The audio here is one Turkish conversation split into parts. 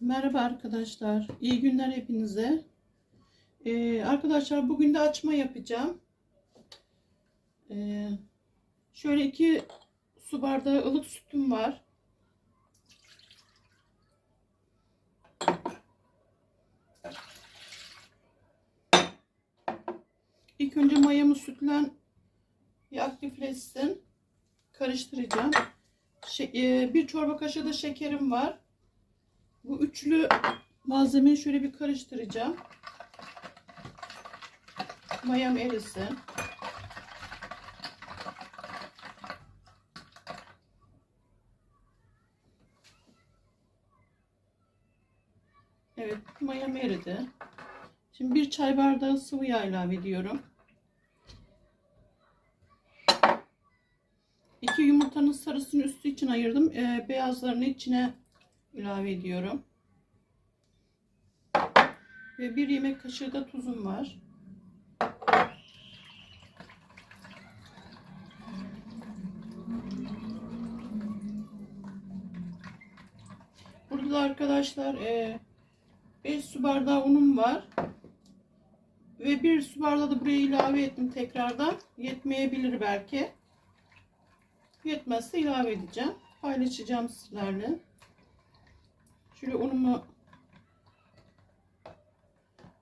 Merhaba arkadaşlar. İyi günler hepinize. Ee, arkadaşlar bugün de açma yapacağım. Ee, şöyle iki su bardağı ılık sütüm var. İlk önce mayamı sütle aktifleşsin. Karıştıracağım. Şey, e, bir çorba kaşığı da şekerim var. Bu üçlü malzemeyi şöyle bir karıştıracağım. Mayam erisin. Evet, mayam eridi. Şimdi bir çay bardağı sıvı yağ ilave ediyorum. İki yumurtanın sarısını üstü için ayırdım. Ee, beyazlarını içine ilave ediyorum. Ve bir yemek kaşığı da tuzum var. Burada da arkadaşlar 5 su bardağı unum var. Ve bir su bardağı da buraya ilave ettim tekrardan. Yetmeyebilir belki. Yetmezse ilave edeceğim. Paylaşacağım sizlerle. Şöyle unumu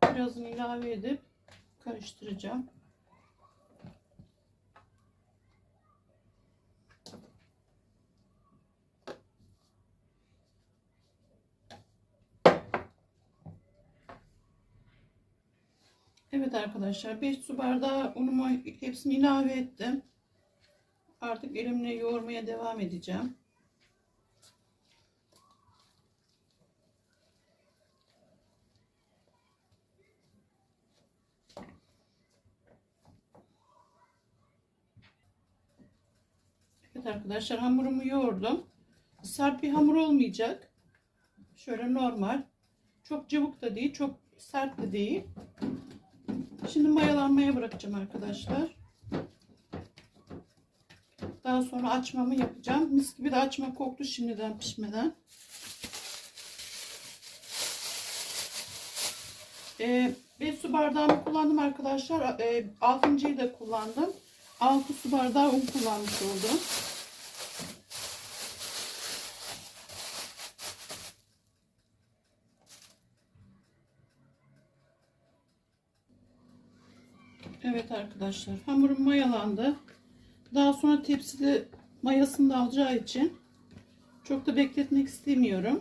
birazını ilave edip karıştıracağım. Evet arkadaşlar 5 su bardağı unumu hepsini ilave ettim. Artık elimle yoğurmaya devam edeceğim. Evet arkadaşlar hamurumu yoğurdum. Sert bir hamur olmayacak. Şöyle normal. Çok cıvık da değil, çok sert de değil. Şimdi mayalanmaya bırakacağım arkadaşlar. Daha sonra açmamı yapacağım. Mis gibi de açma koktu şimdiden pişmeden. Ee, bir su bardağımı kullandım arkadaşlar. Ee, altıncıyı da kullandım. 6 su bardağı un kullanmış oldum. Evet arkadaşlar hamurum mayalandı. Daha sonra tepside mayasını da alacağı için çok da bekletmek istemiyorum.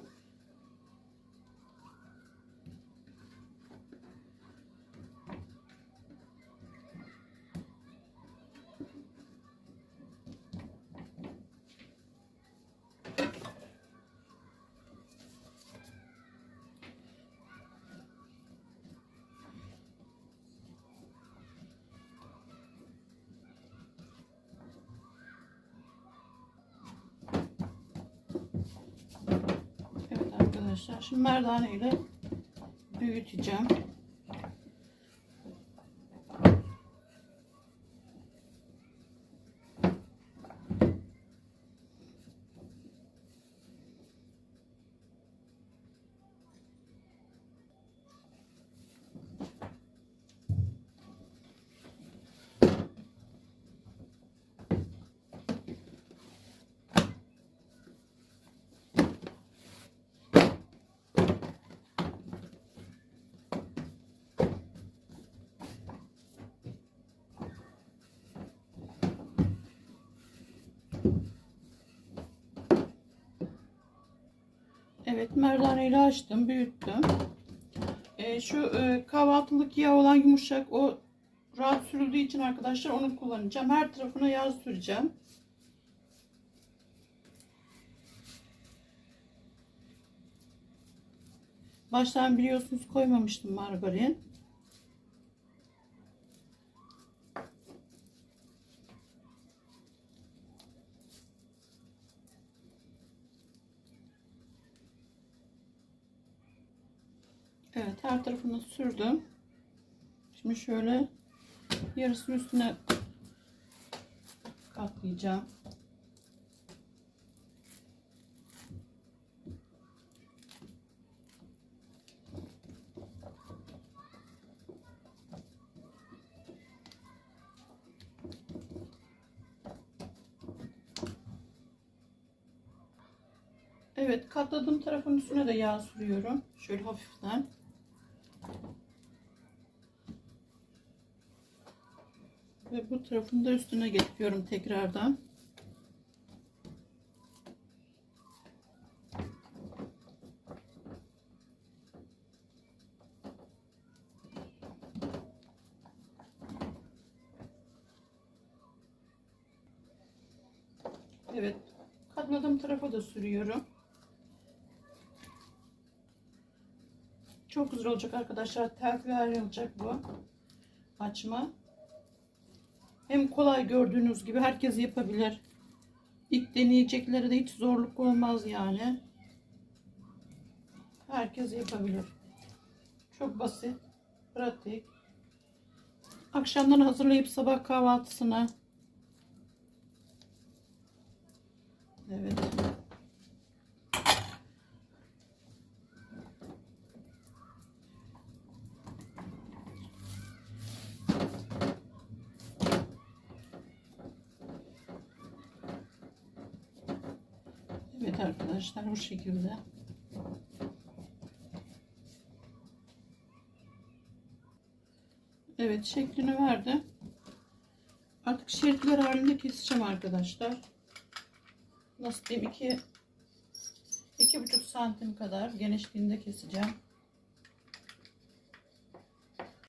Arkadaşlar şimdi merdane ile büyüteceğim. Evet merdane ile açtım büyüttüm. Ee, şu e, kahvaltılık yağ olan yumuşak o rahat sürüldüğü için arkadaşlar onu kullanacağım. Her tarafına yağ süreceğim. Baştan biliyorsunuz koymamıştım margarin. Evet her tarafını sürdüm. Şimdi şöyle yarısını üstüne katlayacağım. Evet katladığım tarafın üstüne de yağ sürüyorum. Şöyle hafiften. Bu tarafını da üstüne getiriyorum tekrardan. Evet. Katladığım tarafa da sürüyorum. Çok güzel olacak arkadaşlar. Tel ayrılacak bu. Açma. Hem kolay gördüğünüz gibi herkes yapabilir. İlk deneyecekleri de hiç zorluk olmaz yani. Herkes yapabilir. Çok basit, pratik. Akşamdan hazırlayıp sabah kahvaltısına. Evet. Evet arkadaşlar bu şekilde. Evet şeklini verdi. Artık şeritler halinde keseceğim arkadaşlar. Nasıl diyeyim iki iki buçuk santim kadar genişliğinde keseceğim.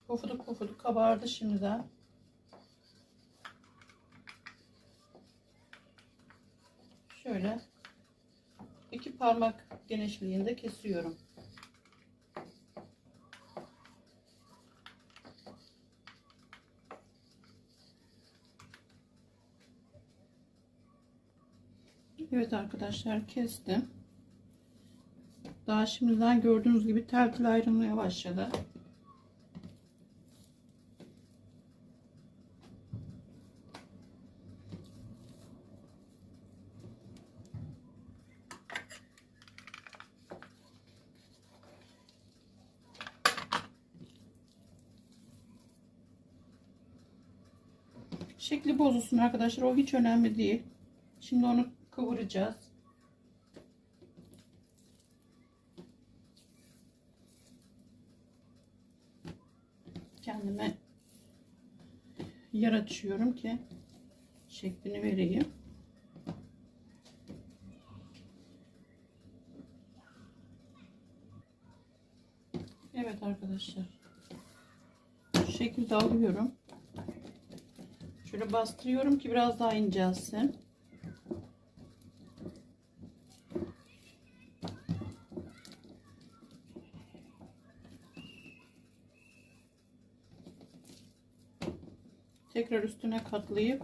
Pofuduk pofuduk kabardı şimdiden. Şöyle parmak genişliğinde kesiyorum. Evet arkadaşlar kestim. Daha şimdiden gördüğünüz gibi tel tel ayrılmaya başladı. Şekli bozulsun arkadaşlar. O hiç önemli değil. Şimdi onu kıvıracağız. Kendime yer açıyorum ki şeklini vereyim. Evet arkadaşlar. Şu şekilde alıyorum. Şöyle bastırıyorum ki biraz daha incelsin. Tekrar üstüne katlayıp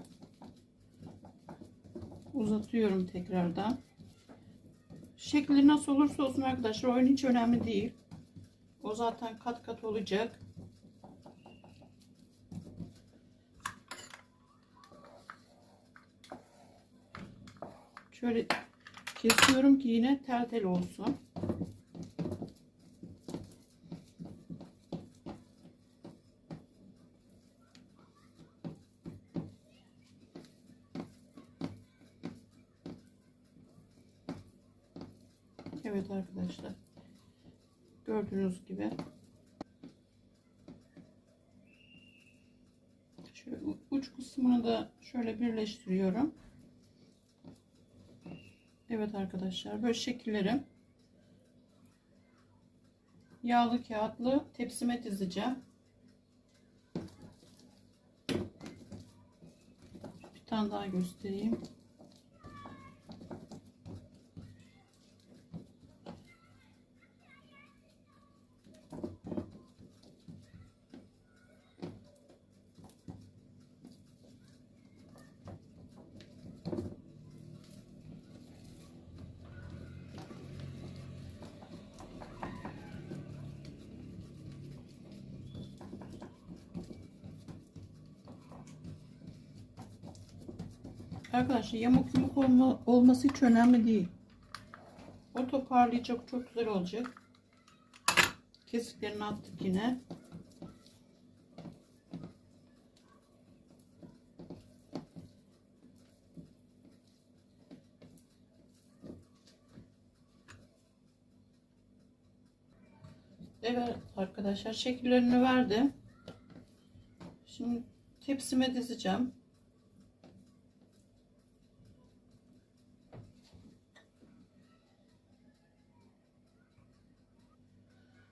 uzatıyorum tekrardan. Şekli nasıl olursa olsun arkadaşlar oyun hiç önemli değil. O zaten kat kat olacak. Şöyle kesiyorum ki yine tel tel olsun. Evet arkadaşlar. Gördüğünüz gibi. Şöyle uç kısmını da şöyle birleştiriyorum. Evet arkadaşlar böyle şekillerim. Yağlı kağıtlı tepsime dizeceğim. Bir tane daha göstereyim. Arkadaşlar yamuk yumuk olma, olması hiç önemli değil. O toparlayacak çok güzel olacak. Kesiklerini attık yine. Evet arkadaşlar şekillerini verdim. Şimdi tepsime dizeceğim.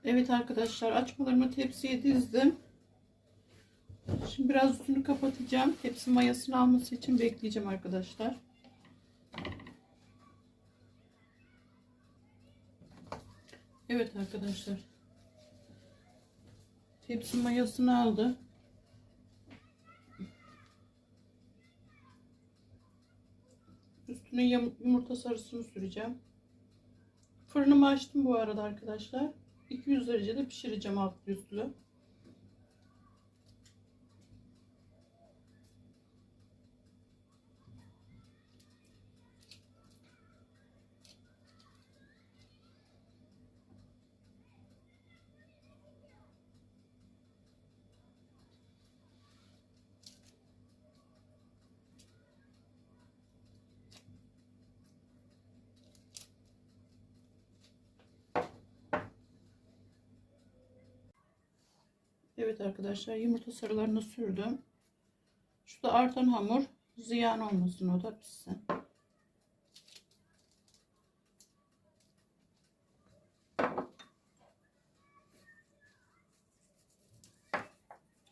Evet arkadaşlar açmalarımı tepsiye dizdim. Şimdi biraz üstünü kapatacağım. Tepsi mayasını alması için bekleyeceğim arkadaşlar. Evet arkadaşlar. Tepsi mayasını aldı. Üstüne yum- yumurta sarısını süreceğim. Fırınımı açtım bu arada arkadaşlar. 200 derecede pişireceğim altlı üstlü. Evet arkadaşlar yumurta sarılarını sürdüm. Şu da artan hamur ziyan olmasın o da pişsin.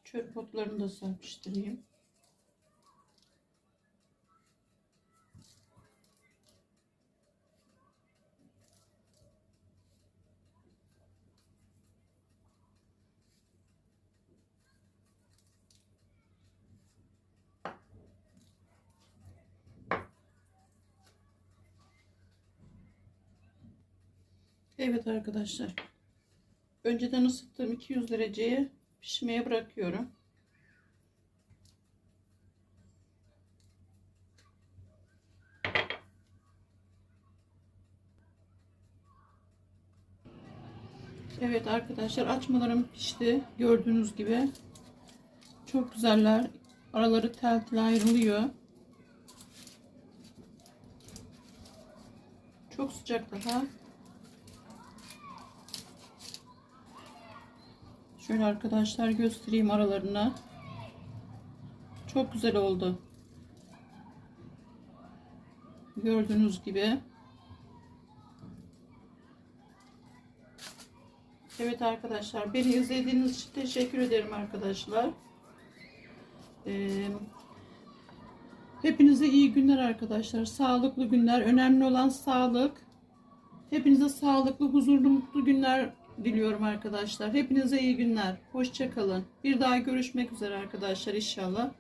Çöp otlarını da serpiştireyim. Evet arkadaşlar. Önceden ısıttığım 200 dereceye pişmeye bırakıyorum. Evet arkadaşlar açmalarım pişti. Gördüğünüz gibi. Çok güzeller. Araları tel tel ayrılıyor. Çok sıcak daha. Şöyle arkadaşlar göstereyim aralarına. Çok güzel oldu. Gördüğünüz gibi. Evet arkadaşlar beni izlediğiniz için teşekkür ederim arkadaşlar. Ee, hepinize iyi günler arkadaşlar. Sağlıklı günler. Önemli olan sağlık. Hepinize sağlıklı, huzurlu, mutlu günler diliyorum arkadaşlar. Hepinize iyi günler. Hoşça kalın. Bir daha görüşmek üzere arkadaşlar inşallah.